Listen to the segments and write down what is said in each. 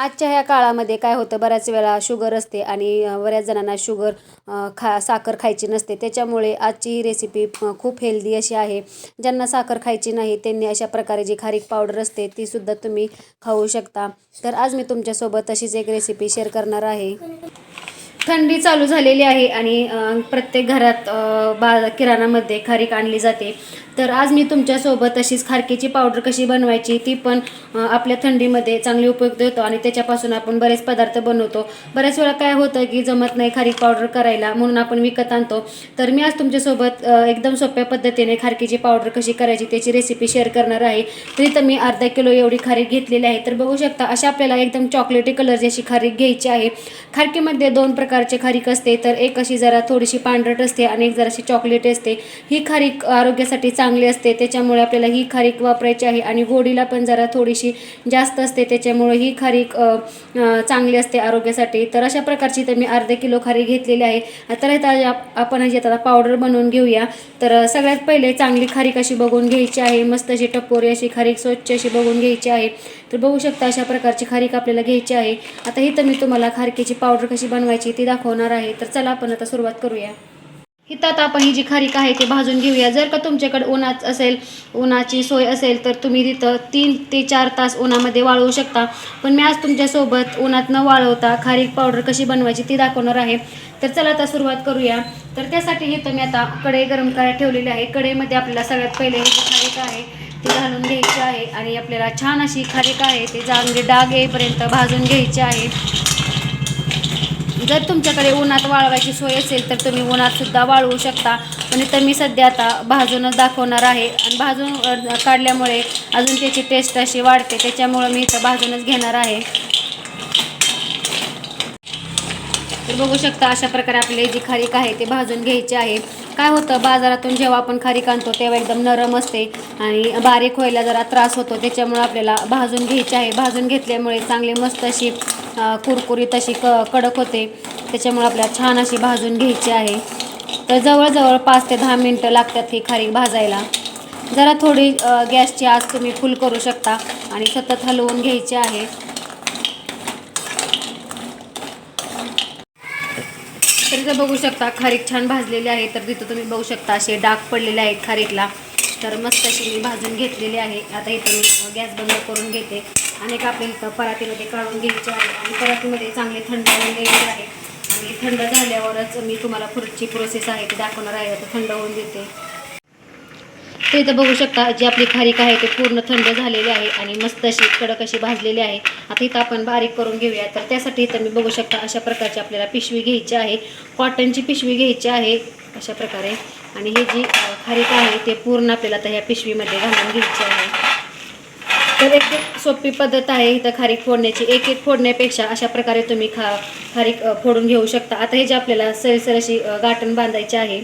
आजच्या ह्या काळामध्ये काय होतं बऱ्याच वेळा शुगर असते आणि बऱ्याच जणांना शुगर खा साखर खायची नसते. त्याच्यामुळे आजची ही रेसिपी खूप हेल्दी अशी आहे. ज्यांना साखर खायची नाही त्यांनी अशा प्रकारे जी खारीक पावडर असते तीसुद्धा तुम्ही खाऊ शकता. तर आज मी तुमच्यासोबत तशीच एक रेसिपी शेअर करणार आहे. थंडी चालू झालेली आहे आणि प्रत्येक घरात बा किराणामध्ये खारीक आणली जाते. तर आज मी तुमच्यासोबत तशीच खारकीची पावडर कशी बनवायची ती पण आपल्या थंडीमध्ये चांगली उपयुक्त होतो आणि त्याच्यापासून आपण बरेच पदार्थ बनवतो. बऱ्याच वेळा काय होतं की जमत नाही खारीक पावडर करायला म्हणून आपण विकत आणतो. तर मी आज तुमच्यासोबत एकदम सोप्या पद्धतीने खारकीची पावडर कशी करायची त्याची रेसिपी शेअर करणार आहे. तरी तर मी अर्धा किलो एवढी खारीक घेतलेली आहे. तर बघू शकता अशा आपल्याला एकदम चॉकलेटी कलरची अशी खारीक घ्यायची आहे. खारकीमध्ये दोन प्रकार प्रकारचे खारीक असते तर एक अशी जरा थोडीशी पांढरट असते आणि एक जराशी चॉकलेट असते. ही खारीक आरोग्यासाठी चांगली असते त्याच्यामुळे आपल्याला ही खारीक वापरायची आहे आणि गोडीला पण जरा थोडीशी जास्त असते त्याच्यामुळे ही खारीक चांगली असते आरोग्यासाठी. तर अशा प्रकारची तर मी अर्धा किलो खारीक घेतलेली आहे. तर आता आपण ह्याची आता पावडर बनवून घेऊया. तर सगळ्यात पहिले चांगली खारीक अशी बघून घ्यायची आहे. मस्त अशी टपोरी अशी खारीक स्वच्छ अशी बघून घ्यायची आहे. तर बघू शकता अशा प्रकारची खारीक आपल्याला घ्यायची आहे. आता इथं मी तुम्हाला खारकीची पावडर कशी बनवायची ती दाखवणार आहे तर चला आपण आता सुरुवात करूया. हितात आता आपण ही जी खारीक आहे ती भाजून घेऊया. जर का तुमच्याकडे उन्हाच असेल उन्हाची सोय असेल तर तुम्ही तिथं तीन ते चार तास उन्हामध्ये वाळवू शकता. पण मी आज तुमच्यासोबत उन्हात न वाळवता खारीक पावडर कशी बनवायची ती दाखवणार आहे. तर चला आता सुरुवात करूया. तर त्यासाठी इथं मी आता कढई गरम करायला ठेवलेली आहे. कढईमध्ये आपल्याला सगळ्यात पहिले ही जी खारीक आहे ती घालून घ्यायची आहे. आणि आपल्याला छान अशी खारीक आहे ते चांगले म्हणजे डाग येईपर्यंत भाजून घ्यायची आहे. जर तुमच्याकडे उन्हात वाळवायची सोय असेल तर तुम्ही उन्हात सुद्धा वाळवू शकता. म्हणजे पण इथं मी सध्या आता भाजूनच दाखवणार आहे. आणि भाजून काढल्यामुळे अजून त्याची टेस्ट अशी वाढते. त्याच्यामुळं मी इथं भाजूनच घेणार आहे. तर बघू शकता अशा प्रकारे आपली जी खारीक आहे ते भाजून घ्यायची आहे. काय होतं बाजारातून जेव्हा आपण खारीक आणतो तेव्हा एकदम नरम असते. आणि बारीक व्हायला जरा त्रास होतो. त्याच्यामुळे आपल्याला भाजून घ्यायची आहे. भाजून घेतल्यामुळे चांगली मस्त अशी कुरकुरीत अशी क कडक होते. त्याच्यामुळे आपल्याला छान अशी भाजून घ्यायची आहे. तर जवळजवळ पाच ते दहा मिनटं लागतात ही खारीक भाजायला. जरा थोडी गॅसची आज तुम्ही फुल करू शकता आणि सतत हलवून घ्यायची आहे. तर इथं बघू शकता खारीक छान भाजलेली आहे. तर तिथं तुम्ही बघू शकता असे डाग पडलेले आहेत खारीकला तर मस्त अशी मी भाजून घेतलेली आहे. आता इथं मी गॅस बंद करून घेते. आणि एक आपल्या इथं परातीमध्ये काढून घ्यायचे आहे. आणि परातीमध्ये चांगले थंड होऊन घ्यायचे आहे. आणि थंड झाल्यावरच मी तुम्हाला पुढची प्रोसेस आहे ती दाखवणार आहे. तर थंड होऊन देते. तर इथं बघू शकता जी आपली खारीक आहे ते पूर्ण थंड झालेली आहे आणि मस्त अशी कडक अशी भाजलेली आहे. आता इथं आपण बारीक करून घेऊया. तर त्यासाठी इथं मी बघू शकता अशा प्रकारची आपल्याला पिशवी घ्यायची आहे. कॉटनची पिशवी घ्यायची आहे. अशा प्रकारे. आणि ही जी खारीक आहे ते पूर्ण आपल्याला आता ह्या पिशवीमध्ये घालून घ्यायची आहे. तर एक सोपी पद्धत आहे इथं खारीक फोडण्याची. एक एक फोडण्यापेक्षा अशा प्रकारे तुम्ही खा खारीक फोडून घेऊ शकता. आता हे जे आपल्याला सैलसर अशी गाठण बांधायची आहे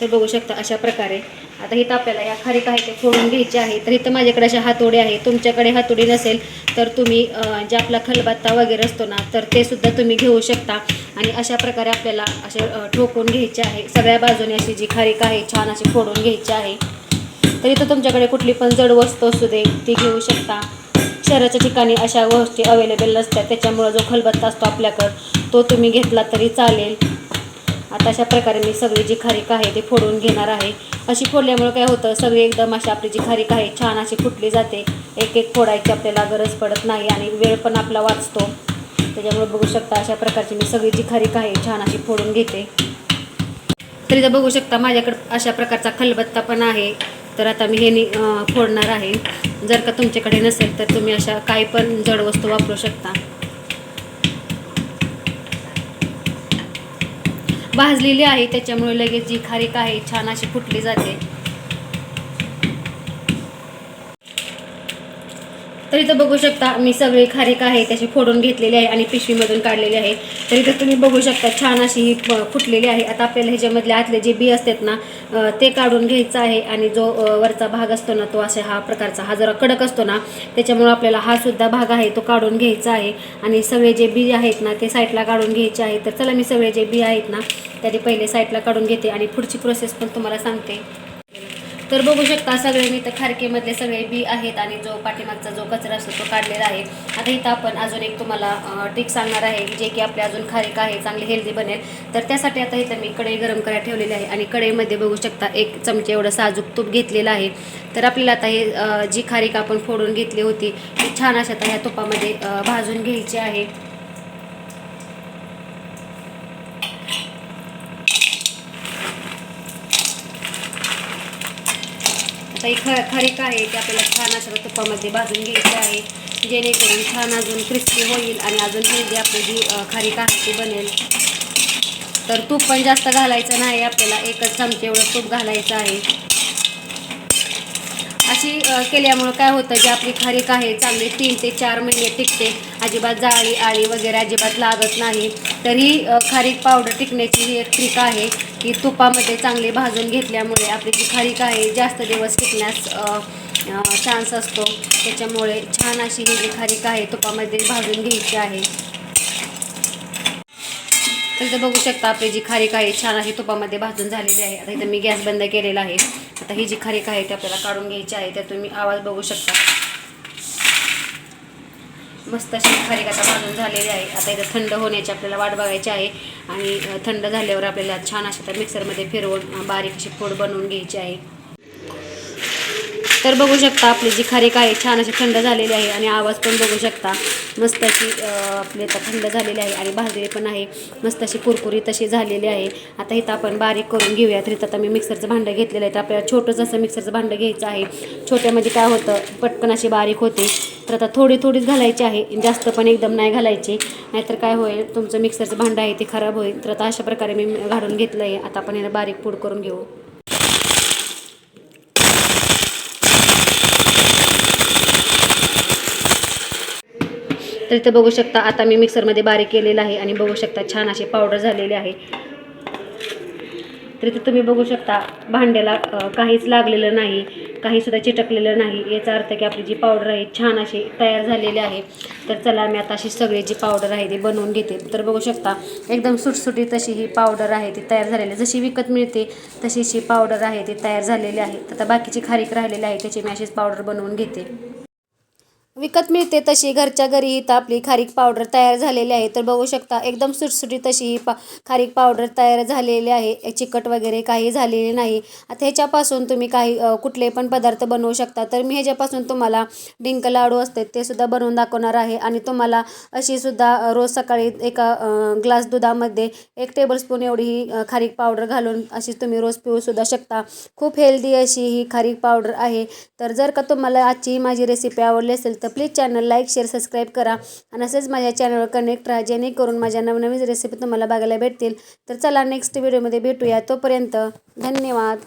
तर बघू शकता अशा प्रकारे. आता इथं आपल्याला या खारीक आहे ते फोडून घ्यायचे आहे. तर इथं माझ्याकडे अशा हातोडी आहे तुमच्याकडे हातोडी नसेल तर तुम्ही जे आपला खलबत्ता वगैरे असतो ना तर ते सुद्धा तुम्ही घेऊ शकता. आणि अशा प्रकारे आपल्याला असे ठोकून घ्यायचे आहे. सगळ्या बाजूने अशी जी खारीक आहे छान अशी फोडून घ्यायची आहे. तर इथं तुमच्याकडे कुठली पण जड वस्तू असू दे ती घेऊ शकता. शहराच्या ठिकाणी अशा गोष्टी अवेलेबल नसतात. त्याच्यामुळं जो खलबत्ता असतो आपल्याकडं तो तुम्ही घेतला तरी चालेल. आता अशा प्रकारे मी सगळी जी खारीक आहे ते फोडून घेणार आहे. अशी फोडल्यामुळे काय होतं सगळी एकदम अशी आपली जी खारीक आहे छान अशी फुटली जाते. एक एक फोडायची आपल्याला गरज पडत नाही आणि वेळ पण आपला वाचतो. त्याच्यामुळे बघू शकता अशा प्रकारची मी सगळी जी खारीक आहे छान अशी फोडून घेते. तरी तर बघू शकता माझ्याकडं अशा प्रकारचा खलबत्ता पण आहे. तर आता मी हे नि फोडणार आहे. जर का तुमच्याकडे नसेल तर तुम्ही अशा काही पण जड वस्तू वापरू शकता. भाजलेली आहे त्याच्यामुळे लगेच जी खारीक आहे छान अशी फुटली जाते. तर इथं बघू शकता मी सगळी खारीक आहे त्याची फोडून घेतलेली आहे आणि पिशवीमधून काढलेली आहे. तर इथं तुम्ही बघू शकता छान अशी ही फ- फुटलेली आहे. आता आपल्याला ह्याच्यामधले आतले जे बी असतात ना ते काढून घ्यायचं आहे आणि जो वरचा भाग असतो ना तो असा हा प्रकारचा हा जरा कडक असतो ना त्याच्यामुळं आपल्याला हा सुद्धा भाग आहे तो काढून घ्यायचा आहे. आणि सगळे जे बी आहेत ना ते साईडला काढून घ्यायचे आहे. तर चला मी सगळे जे बी आहेत ना त्याने पहिले साईडला काढून घेते आणि पुढची प्रोसेस पण तुम्हाला सांगते. तर बघू शकता सगळे मी तर खारकेमधले सगळे बी आहेत आणि जो पाठीमागचा जो कचरा असतो तो काढलेला आहे. आता इथं आपण अजून एक तुम्हाला ट्रिक सांगणार आहे जे की आपले अजून खारीक आहे चांगली हेल्दी बनेल. तर त्यासाठी आता इथं मी कढई गरम करायला ठेवलेली आहे आणि कढईमध्ये बघू शकता एक चमचे एवढं साजूक तूप घेतलेलं आहे. तर आपल्याला आता हे जी खारीक आपण फोडून घेतली होती ती छान अशा आता ह्या तुपामध्ये भाजून घ्यायची आहे. आता ही ख खारीक आहे ती आपल्याला छान अशा तुपामध्ये भाजून घ्यायची आहे. जेणेकरून छान अजून क्रिस्पी होईल आणि अजून हेल्दी आपली जी खरी खारीक आहे ती बनेल. तर तूप पण जास्त घालायचं नाही आपल्याला एकच चमचे एवढं तूप घालायचं आहे. अशी केल्यामुळं काय होतं जे आपली खारीक आहे चांगली तीन ते चार महिने टिकते अजिबात जाळी आळी वगैरे अजिबात लागत नाही. तर ही खारीक पावडर टिकण्याची ही एक ट्रिक आहे की तुपामध्ये चांगली भाजून घेतल्यामुळे आपली जी खारीक आहे जास्त दिवस टिकण्यास चान्स असतो. त्याच्यामुळे छान अशी ही जी खारीक आहे तुपामध्ये भाजून घ्यायची आहे. तर इथं बघू शकता आपली जी खारीक आहे छान अशी तुपामध्ये भाजून झालेली आहे. आता इथं मी गॅस बंद केलेला आहे. आता ही जी खारीक आहे ती आपल्याला काढून घ्यायची आहे. तर तुम्ही आवाज बघू शकता. मस्त अशी खारीक आता भाजून झालेली आहे. आता इथं थंड होण्याची आपल्याला वाट बघायची आहे. आणि थंड झाल्यावर आपल्याला छान अशा त्या मिक्सरमध्ये फिरवून बारीक अशी फोड बनवून घ्यायची आहे. तर बघू शकता आपली जी खारीक आहे छान अशी थंड झालेली आहे आणि आवाज पण बघू शकता. मस्त अशी आपली आता थंड झालेली आहे आणि भाजलेली पण आहे. मस्त अशी कुरकुरी तशी झालेली आहे. आता इथं आपण बारीक करून घेऊया तर इथं आता मी मिक्सरचं भांडं घेतलेलं आहे. तर आपल्याला छोटंच असं मिक्सरचं भांडं घ्यायचं आहे. छोट्यामध्ये म्हणजे काय होतं पटकन अशी बारीक होते. तर आता थोडी थोडीच घालायची आहे. जास्त पण एकदम नाही घालायची. नाहीतर काय होईल तुमचं मिक्सरचं भांडं आहे ते खराब होईल. तर आता अशा प्रकारे मी घालून घेतलं आहे आता आपण याला बारीक पूड करून घेऊ. तर इथं बघू शकता आता मी मिक्सरमध्ये बारीक केलेलं आहे आणि बघू शकता छान असे पावडर झालेले आहे. तर इथं तुम्ही बघू शकता भांड्याला काहीच लागलेलं नाही काहीसुद्धा चिटकलेलं नाही. याचा अर्थ की आपली जी पावडर आहे छान अशी तयार झालेली आहे. तर चला मी आता अशी सगळी जी पावडर आहे ती बनवून घेते. तर बघू शकता एकदम सुटसुटीत अशी ही पावडर आहे ती तयार झालेली. जशी विकत मिळते तशी जी पावडर आहे ती तयार झालेली आहे. आता बाकीची खारीक राहिलेली आहे त्याची मी अशीच पावडर बनवून घेते. विकत मिळते तशी. घरच्या घरी इथं आपली खारीक पावडर तयार झालेली आहे. तर बघू शकता एकदम सुटसुटीत अशी ही पा खारीक पावडर तयार झालेली आहे. चिकट वगैरे काही झालेली नाही. आता ह्याच्यापासून तुम्ही काही कुठले पण पदार्थ बनवू शकता. तर मी ह्याच्यापासून तुम्हाला डिंक लाडू असते ते सुद्धा बनवून दाखवणार आहे. आणि तुम्हाला अशी सुद्धा रोज सकाळी एका ग्लास दुधामध्ये एक टेबलस्पून एवढी ही खारीक पावडर घालून अशी तुम्ही रोज पिऊ सुद्धा शकता. खूप हेल्दी अशी ही खारीक पावडर आहे. तर जर का तुम्हाला आजची माझी रेसिपी आवडली असेल तर please channel like share subscribe करा. आणि असेच माझ्या चॅनलवर कनेक्ट राहा जेणेकरून माझ्या नवनवीन रेसिपी तुम्हाला बघायला भेटतील. तर चला नेक्स्ट व्हिडिओमध्ये भेटूया. तोपर्यंत धन्यवाद.